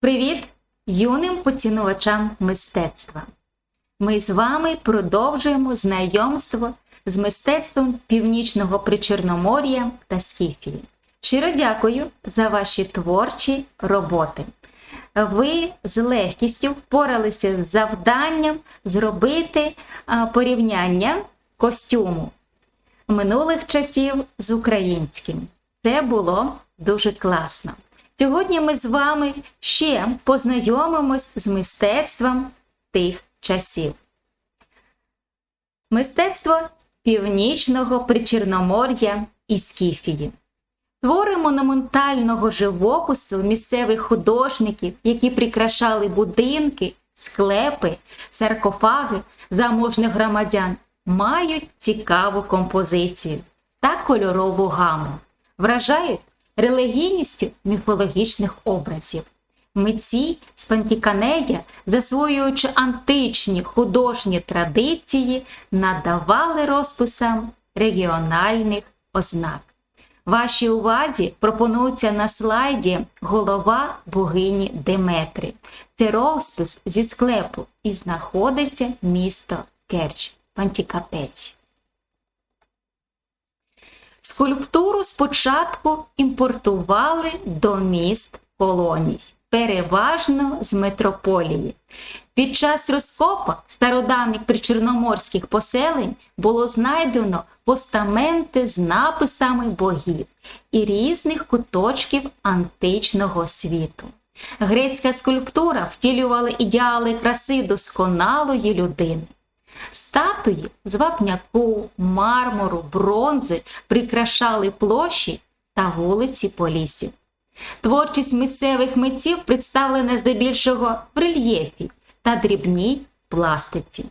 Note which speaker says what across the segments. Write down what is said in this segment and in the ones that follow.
Speaker 1: Привіт юним поцінувачам мистецтва! Ми з вами продовжуємо знайомство з мистецтвом Північного Причорномор'я та Скіфії. Щиро дякую за ваші творчі роботи. Ви з легкістю впоралися з завданням зробити порівняння костюму минулих часів з українським. Це було дуже класно. Сьогодні ми з вами ще познайомимось з мистецтвом тих часів. Мистецтво Північного Причорномор'я і Скіфії. Твори монументального живопису місцевих художників, які прикрашали будинки, склепи, саркофаги заможних громадян, мають цікаву композицію та кольорову гаму, вражають релігійністю міфологічних образів. Митці з Пантіканедя, засвоюючи античні художні традиції, надавали розписам регіональних ознак. Вашій увазі пропонується на слайді голова богині Деметри. Це розпис зі склепу і знаходиться місто Керч, Пантікапець. Скульптуру спочатку імпортували до міст колоній, переважно з метрополії. Під час розкопа стародавніх причорноморських поселень було знайдено постаменти з написами богів і різних куточків античного світу. Грецька скульптура втілювала ідеали краси досконалої людини. Статуї з вапняку, мармуру, бронзи прикрашали площі та вулиці Полісів. Творчість місцевих митців представлена здебільшого в рельєфі та дрібній пластиці.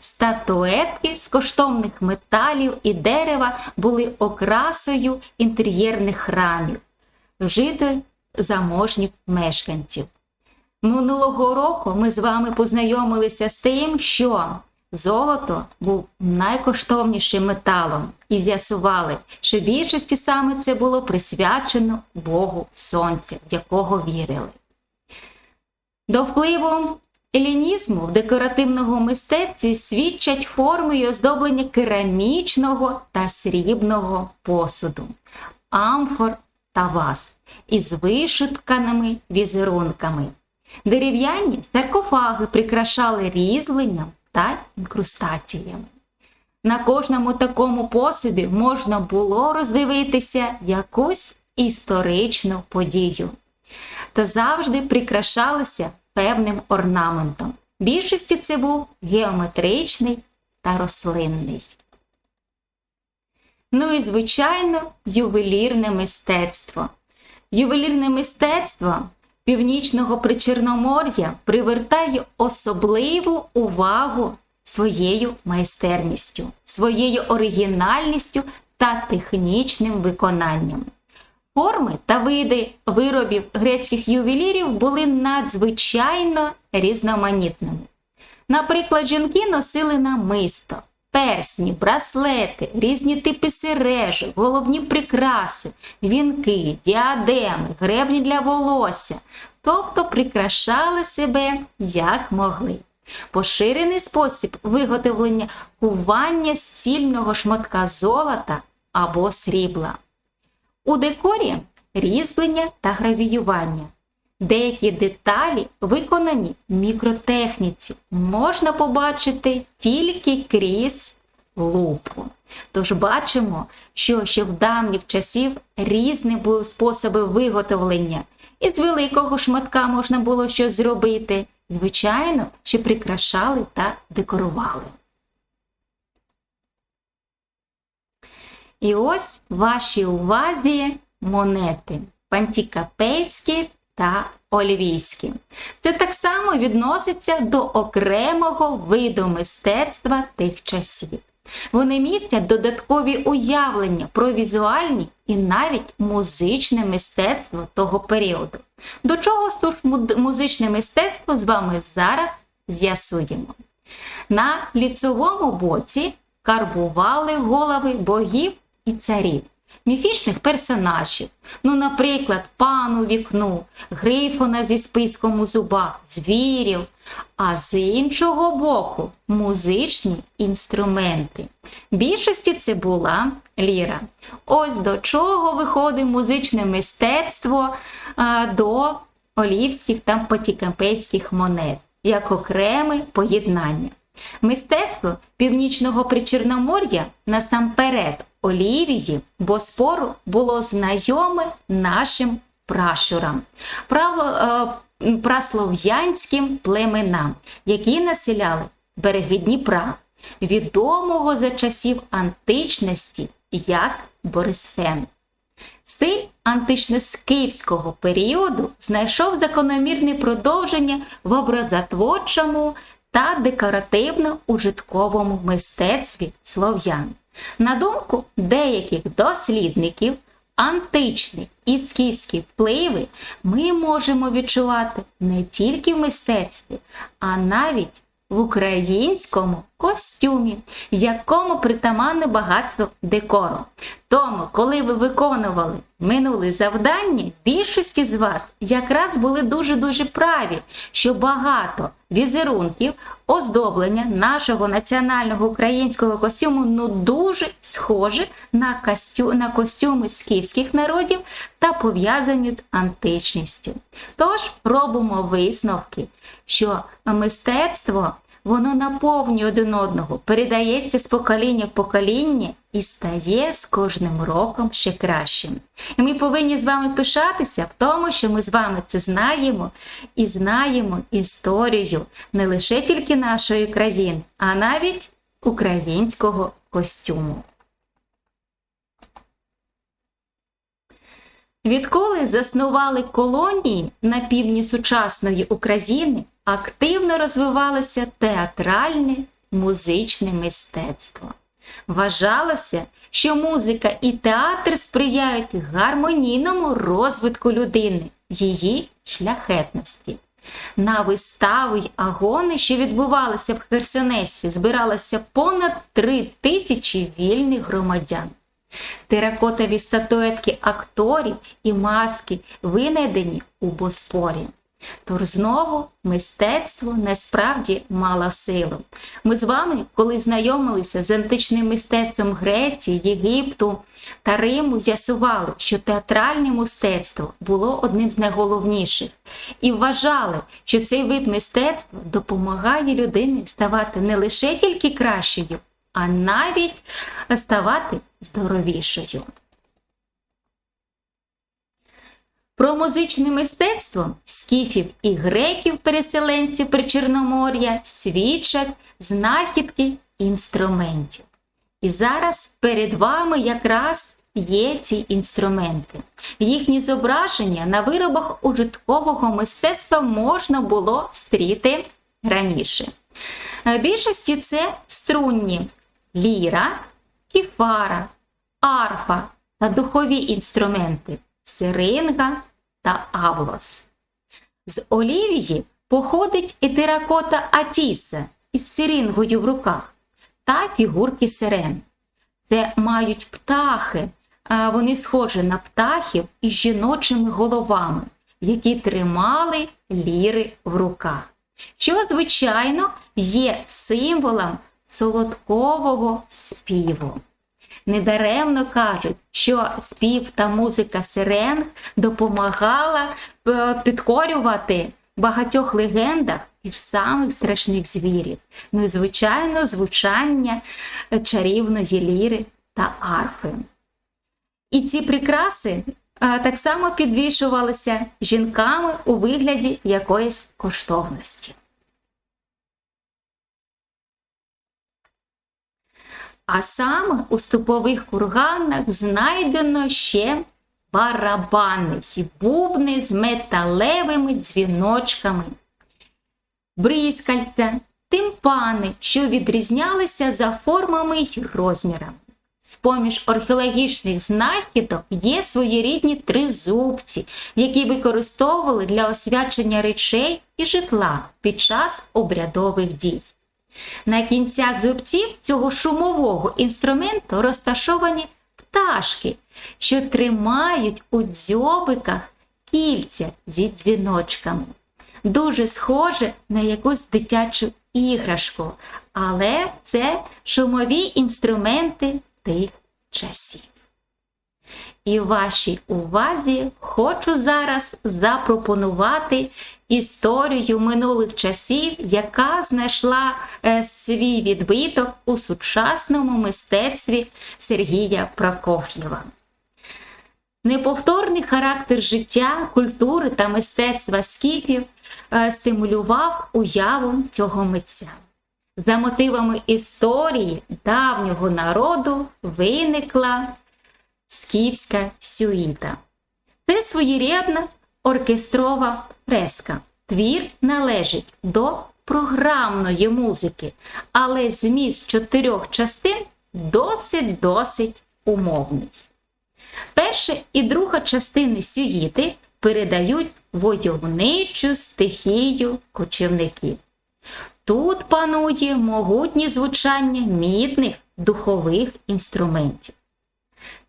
Speaker 1: Статуетки з коштовних металів і дерева були окрасою інтер'єрних храмів, житель заможніх мешканців. Минулого року ми з вами познайомилися з тим, що золото був найкоштовнішим металом і з'ясували, що більшості саме це було присвячено Богу Сонця, в якого вірили. До впливу елінізму в декоративному мистецтві свідчать форми і оздоблення керамічного та срібного посуду, амфор та ваз із вишутканими візерунками. Дерев'яні саркофаги прикрашали різьбленням та інкрустаціями. На кожному такому посуді можна було роздивитися якусь історичну подію та завжди прикрашалися певним орнаментом. В більшості це був геометричний та рослинний. Ну і, звичайно, ювелірне мистецтво. Ювелірне мистецтво Північного Причорномор'я привертає особливу увагу своєю майстерністю, своєю оригінальністю та технічним виконанням. Форми та види виробів грецьких ювелірів були надзвичайно різноманітними. Наприклад, жінки носили намисто, персні, браслети, різні типи сережок, головні прикраси, вінки, діадеми, гребні для волосся, тобто прикрашали себе як могли. Поширений спосіб виготовлення кування з шматка золота або срібла. У декорі різьблення та гравіювання. Деякі деталі, виконані в мікротехніці, можна побачити тільки крізь лупу. Тож бачимо, що ще в давніх часів різні були способи виготовлення. Із великого шматка можна було щось зробити. Звичайно, що прикрашали та декорували. І ось вашій увазі монети пантікапецькі та олівійські. Це так само відноситься до окремого виду мистецтва тих часів. Вони містять додаткові уявлення про візуальні і навіть музичне мистецтво того періоду. До чого ж музичне мистецтво з вами зараз з'ясуємо. На ліцевому боці карбували голови богів і царів, міфічних персонажів. Ну, наприклад, пану вікну, грифона зі списком у зубах, звірів, а з іншого боку музичні інструменти. Більшості це була ліра. Ось до чого виходить музичне мистецтво а, до олівських та потікампейських монет як окреме поєднання. Мистецтво північного причорномор'я насамперед олівізів Боспору було знайоме нашим пращурам, е, праслов'янським племенам, які населяли береги Дніпра, відомого за часів античності як Борисфен. Стиль антично-скифського періоду знайшов закономірне продовження в образотворчому та декоративно-ужитковому мистецтві слов'ян. На думку деяких дослідників, античні і скіфські впливи ми можемо відчувати не тільки в мистецтві, а навіть в українському костюмі, якому притаманне багатство декору. Тому, коли ви виконували минуле завдання, більшості з вас якраз були дуже-дуже праві, що багато візерунків, оздоблення нашого національного українського костюму ну дуже схожі на, костю... на костюми скіфських народів та пов'язані з античністю. Тож робимо висновки, що мистецтво воно наповнює один одного, передається з покоління в покоління і стає з кожним роком ще кращим. І ми повинні з вами пишатися в тому, що ми з вами це знаємо і знаємо історію не лише тільки нашої країни, а навіть українського костюму. Відколи заснували колонії на півдні сучасної України, активно розвивалося театральне музичне мистецтво. Вважалося, що музика і театр сприяють гармонійному розвитку людини, її шляхетності. На вистави й агони, що відбувалися в Херсонесі, збиралося понад три тисячі вільних громадян. Теракотові статуетки акторів і маски винайдені у Боспорі. Тож знову мистецтво насправді мало силу. Ми з вами, коли знайомилися з античним мистецтвом Греції, Єгипту та Риму, з'ясували, що театральне мистецтво було одним з найголовніших, і вважали, що цей вид мистецтва допомагає людині ставати не лише тільки кращою, а навіть ставати здоровішою. Про музичне мистецтво скіфів і греків-переселенців Причорномор'я свідчать знахідки інструментів. І зараз перед вами якраз є ці інструменти. Їхні зображення на виробах ужиткового мистецтва можна було стріти раніше. Більшості це струнні ліра, кіфара, арфа та духові інструменти сиринга та авлос. З Олівії походить і теракота Атіса із сирингою в руках та фігурки сирен. Це мають птахи, вони схожі на птахів із жіночими головами, які тримали ліри в руках. Що, звичайно, є символом солодкового співу. Недаремно кажуть, що спів та музика сирен допомагала е, підкорювати в багатьох легендах і самих страшних звірів. Ну і, звичайно, звучання чарівної ліри та арфи. І ці прикраси е, так само підвішувалися жінками у вигляді якоїсь коштовності. А саме у степових курганах знайдено ще барабани, ці бубни з металевими дзвіночками, бризкальця, тимпани, що відрізнялися за формами й розмірами. З-поміж археологічних знахідок є своєрідні тризубці, які використовували для освячення речей і житла під час обрядових дій. На кінцях зубців цього шумового інструменту розташовані пташки, що тримають у дзьобиках кільця зі дзвіночками. Дуже схоже на якусь дитячу іграшку, але це шумові інструменти тих часів. І вашій увазі хочу зараз запропонувати історію минулих часів, яка знайшла е, свій відбиток у сучасному мистецтві Сергія Прокоф'єва. Неповторний характер життя, культури та мистецтва скіфів е, стимулював уяву цього митця. За мотивами історії давнього народу виникла скіфська сюїта. Це своєрідна оркестрова фреска. Твір належить до програмної музики, але зміст чотирьох частин досить-досить умовний. Перша і друга частини сюїти передають войовничу стихію кочівників. Тут панує могутнє звучання мідних духових інструментів.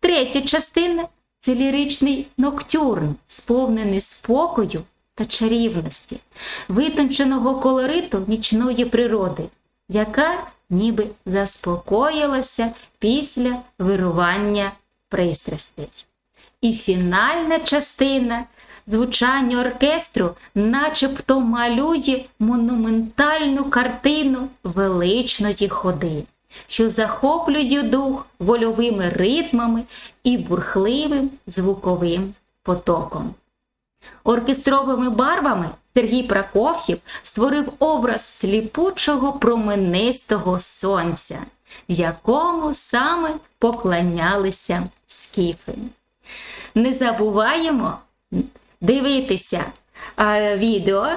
Speaker 1: Третя частина це ліричний ноктюрн, сповнений спокою та чарівності, витонченого колориту нічної природи, яка ніби заспокоїлася після вирування пристрастей. І фінальна частина звучання оркестру начебто малює монументальну картину величної ходи, що захоплює дух вольовими ритмами і бурхливим звуковим потоком. Оркестровими барвами Сергій Прокоф'єв створив образ сліпучого променистого сонця, в якому саме поклонялися скіфи. Не забуваємо дивитися а, відео,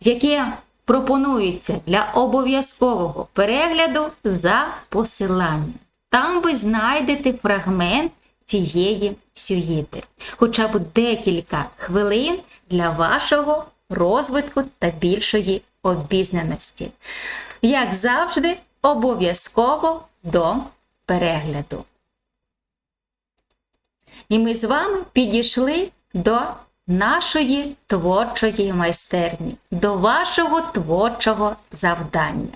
Speaker 1: яке пропонується для обов'язкового перегляду за посиланням. Там ви знайдете фрагмент цієї сюїти, хоча б декілька хвилин для вашого розвитку та більшої обізнаності. Як завжди, обов'язково до перегляду. І ми з вами підійшли до нашої творчої майстерні, до вашого творчого завдання.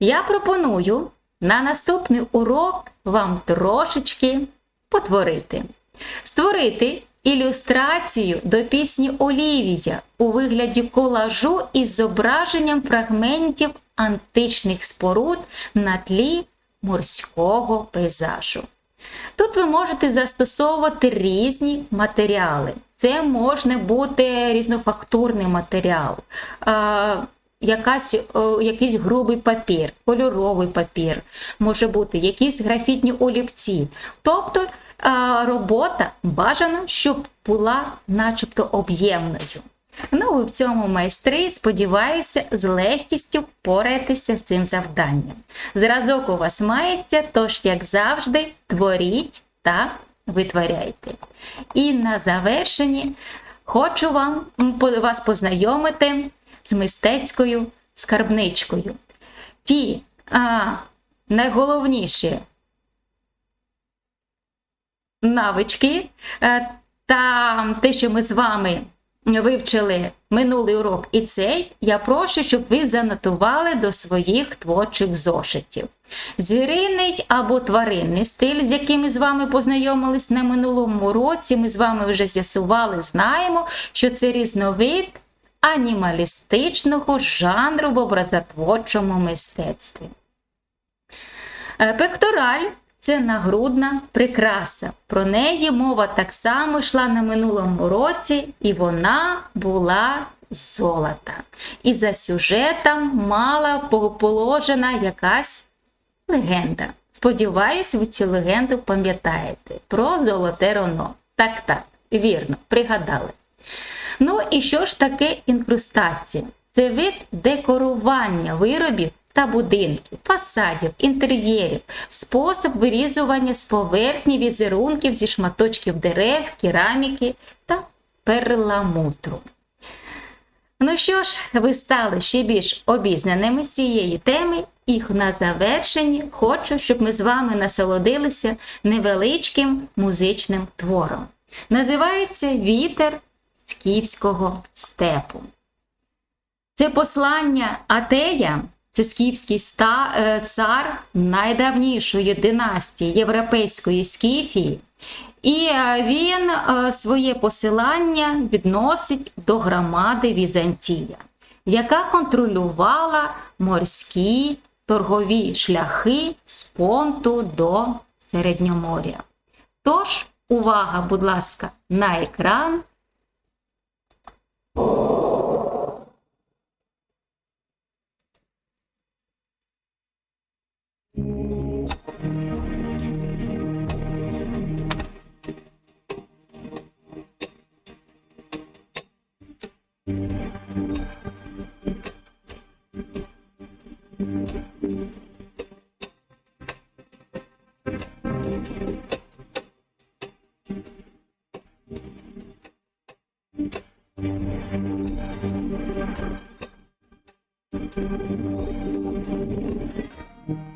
Speaker 1: Я пропоную на наступний урок вам трошечки потворити, створити ілюстрацію до пісні Олівія у вигляді колажу із зображенням фрагментів античних споруд на тлі морського пейзажу. Тут ви можете застосовувати різні матеріали. Це може бути різнофактурний матеріал, якась, якийсь грубий папір, кольоровий папір, може бути якісь графітні олівці. Тобто робота бажано, щоб була начебто об'ємною. Ну, ви в цьому майстри, сподіваюся, з легкістю впораєтеся з цим завданням. Зразок у вас мається, тож, як завжди, творіть та витворяйте. І на завершенні хочу вам вас познайомити з мистецькою скарбничкою. Ті а, найголовніші навички е, та те, що ми з вами вивчили минулий урок і цей, я прошу, щоб ви занотували до своїх творчих зошитів. Звіринний або тваринний стиль, з яким ми з вами познайомились на минулому році, ми з вами вже з'ясували, знаємо, що це різновид анімалістичного жанру в образотворчому мистецтві. Е, пектораль це нагрудна прикраса. Про неї мова так само йшла на минулому році, і вона була золота. І за сюжетом мала положена якась легенда. Сподіваюсь, ви цю легенду пам'ятаєте про золоте роно. Так, так, вірно, пригадали. Ну і що ж таке інкрустація? Це вид декорування виробів та будинків, фасадів, інтер'єрів, спосіб вирізування з поверхні візерунків зі шматочків дерев, кераміки та перламутру. Ну що ж, ви стали ще більш обізнаними з цієї теми, І на завершенні хочу, щоб ми з вами насолодилися невеличким музичним твором. Називається Вітер скіфського степу. Це послання Атея, це скіфський ста, е, цар найдавнішої династії Європейської Скіфії. І е, він е, своє посилання відносить до громади Візантія, яка контролювала морські торгові шляхи з понту до Середньоморя. Тож, увага, будь ласка, на екран.
Speaker 2: Thank you.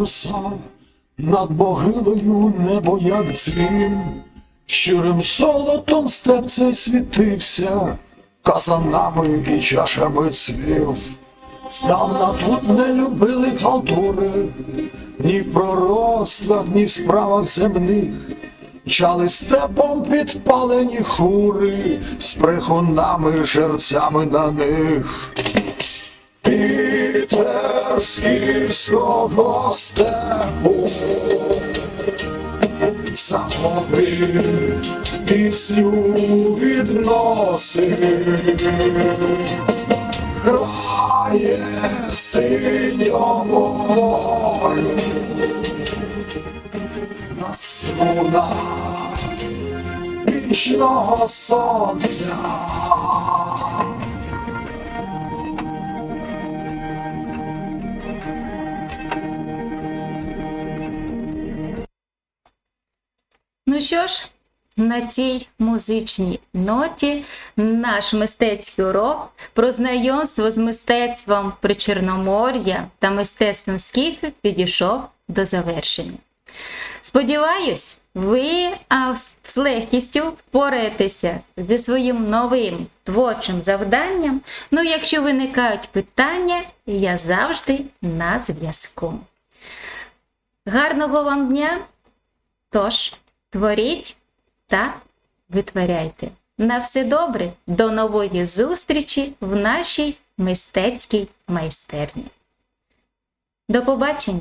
Speaker 2: Тирса, над могилою небо як дзвін, щирим золотом степ цей світився, казанами і чашами цвів. Здавна тут не любили халтури, ні в пророцтвах, ні в справах земних. Мчали степом підпалені хури, з прихунами жерцями на них. Вітер скіфського степу. Самотний пісню відносить. Грає синьому морю. На струнах вічного сонця
Speaker 1: Ну що ж, на цій музичній ноті наш мистецький урок про знайомство з мистецтвом Причорномор'я та мистецтвом скіфів підійшов до завершення. Сподіваюсь, ви з легкістю впораєтеся зі своїм новим творчим завданням. Ну, якщо виникають питання, я завжди на зв'язку. Гарного вам дня! Тож, творіть та витворяйте. На все добре, до нової зустрічі в нашій мистецькій майстерні. До побачення!